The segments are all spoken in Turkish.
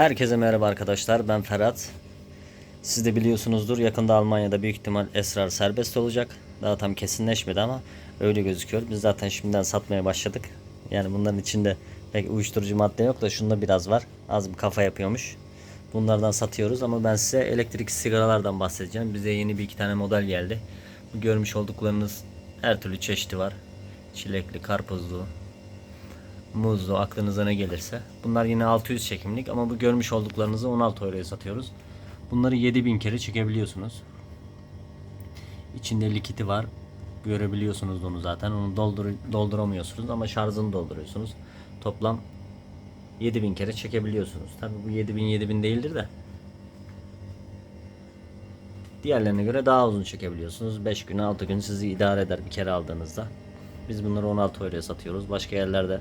Herkese merhaba arkadaşlar. Ben Ferhat. Siz de biliyorsunuzdur yakında Almanya'da büyük ihtimal esrar serbest olacak. Daha tam kesinleşmedi ama öyle gözüküyor. Biz zaten şimdiden satmaya başladık. Yani bunların içinde pek uyuşturucu madde yok da şunda biraz var. Az bir kafa yapıyormuş. Bunlardan satıyoruz ama ben size elektrik sigaralardan bahsedeceğim. Bize yeni bir iki tane model geldi. Görmüş olduklarınız her türlü çeşidi var. Çilekli, karpuzlu, muzlu aklınıza ne gelirse. Bunlar yine 600 çekimlik ama bu görmüş olduklarınızı 16 euroya satıyoruz. Bunları 7000 kere çekebiliyorsunuz. İçinde likiti var. Görebiliyorsunuz onu zaten. Onu doldur dolduramıyorsunuz ama şarjını dolduruyorsunuz. Toplam 7000 kere çekebiliyorsunuz. Tabi bu 7000 7000 değildir de. Diğerlerine göre daha uzun çekebiliyorsunuz. 5 gün 6 gün sizi idare eder bir kere aldığınızda. Biz bunları 16 euroya satıyoruz. Başka yerlerde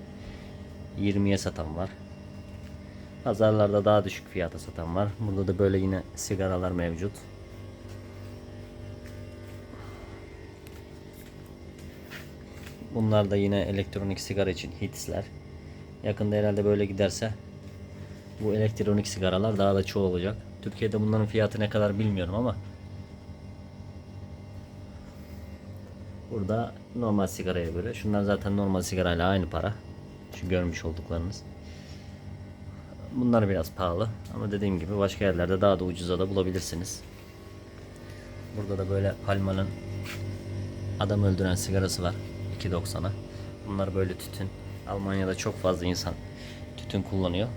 20'ye satan var. Pazarlarda daha düşük fiyata satan var. Burada da böyle yine sigaralar mevcut. Bunlar da yine elektronik sigara için hitsler. Yakında herhalde böyle giderse bu elektronik sigaralar daha da çoğalacak. Türkiye'de bunların fiyatı ne kadar bilmiyorum ama Burada normal sigaraya göre. Şunlar zaten normal sigarayla aynı para. Şu görmüş olduklarınız. Bunlar biraz pahalı ama dediğim gibi başka yerlerde daha da ucuza da bulabilirsiniz. Burada da böyle Palma'nın adam öldüren sigarası var 2.90'a. Bunlar böyle tütün. Almanya'da çok fazla insan tütün kullanıyor.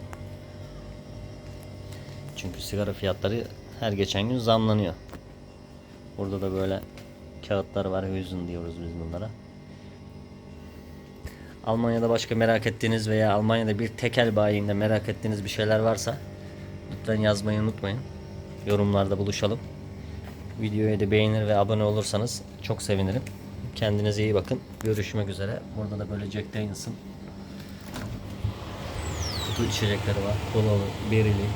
Çünkü sigara fiyatları her geçen gün zamlanıyor. Burada da böyle kağıtlar var. Hüzün diyoruz biz bunlara. Almanya'da başka merak ettiğiniz veya Almanya'da bir tekel bayinde merak ettiğiniz bir şeyler varsa lütfen yazmayı unutmayın. Yorumlarda buluşalım. Videoyu da beğenir ve abone olursanız çok sevinirim. Kendinize iyi bakın. Görüşmek üzere. Burada da böyle Jack Daniels'ın kutu içecekleri var. Kolalı, berili.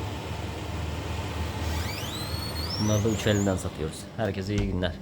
Bunları da 3.50'den satıyoruz. Herkese iyi günler.